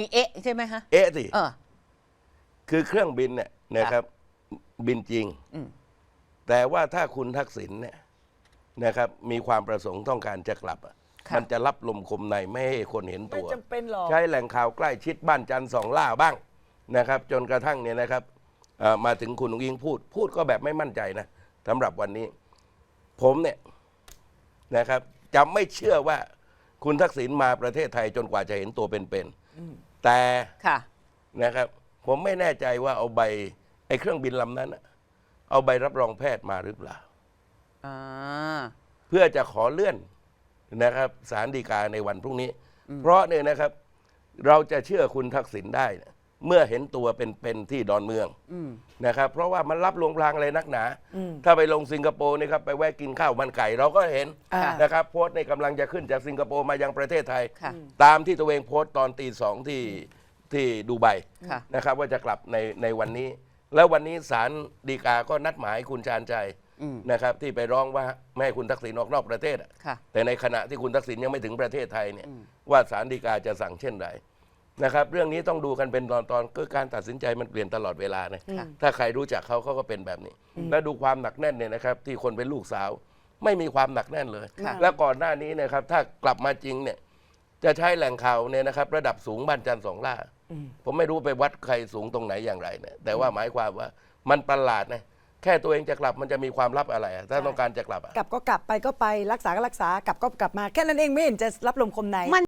มีเอ๊ะใช่ไหมฮะเอ๊ะสิเออ คือเครื่องบินเนี่ยนะครับ บินจริง อืม แต่ว่าถ้าคุณทักษิณเนี่ยนะครับ มีความประสงค์ต้องการจะกลับอะค่ะ มันจะรับลมคมในไม่ให้คนเห็นไม่ตัว จำเป็นหรอก ใช้แหล่งข่าวใกล้ชิดบ้านจันทร์สองล่าบ้างนะครับ จนกระทั่งเนี่ยนะครับเอ่อมาถึงคุณอุ้งอิงพูด พูดก็แบบไม่มั่นใจนะสำหรับวันนี้ ผมเนี่ยนะครับจะไม่เชื่อว่าคุณทักษิณมาประเทศไทยจนกว่าจะเห็นตัวเป็นๆ แต่ค่ะ นะครับ ผมไม่แน่ใจว่าเอาใบไอ้เครื่องบินลำนั้นน่ะเอาใบรับรองแพทย์มาหรือเปล่า อ่า เพื่อจะขอเลื่อนนะครับสารดีกาในวันพรุ่งนี้ เพราะเนี่ยนะครับ เราจะเชื่อคุณทักษิณได้นะ เมื่อเห็นตัวเป็นๆที่ดอนเมืองอืมนะครับเพราะว่ามันรับลวงพลางอะไรนักหนา ถ้าไปลงสิงคโปร์นี่ครับไปแวะกินข้าวมันไก่เราก็เห็นอ่านะครับโพสต์ในกำลังจะขึ้นจากสิงคโปร์มายังประเทศไทยค่ะตามที่ตัวเองโพสต์ตอนตีสองที่ที่ดูไบค่ะนะครับว่าจะกลับในในวันนี้ แล้ววันนี้ศาลฎีกาก็นัดหมายคุณชาญชัยอืมนะครับที่ไปร้องว่าไม่ให้คุณทักษิณออกนอกประเทศอะค่ะแต่ในขณะที่คุณทักษิณยังไม่ถึงประเทศไทยเนี่ยว่าศาลฎีกาจะสั่งเช่นไร นะครับ เรื่องนี้ต้องดูกันเป็นตอนตอนๆก็การตัดสินใจมันเปลี่ยนตลอดเวลานะค่ะ ถ้าใครรู้จักเขาเขาก็เป็นแบบนี้ แล้วดูความหนักแน่นเนี่ยนะครับ ที่คนเป็นลูกสาว ไม่มีความหนักแน่นเลย ค่ะ แล้วก่อนหน้านี้นะครับ ถ้ากลับมาจริงเนี่ย จะใช้แหล่งข่าวเนี่ยนะครับ ระดับสูงบ้านจันทร์สองล่า ผมไม่รู้ไปวัดใครสูงตรงไหนอย่างไรเนี่ยแต่ว่าหมายความว่ามันประหลาดนะแค่ตัวเองจะกลับมันจะมีความลับอะไรอะถ้าต้องการจะกลับอะ กลับก็กลับไปก็ไปรักษาก็รักษากลับก็กลับมา แค่นั้นเองไม่เห็นจะรับลมคมใน มัน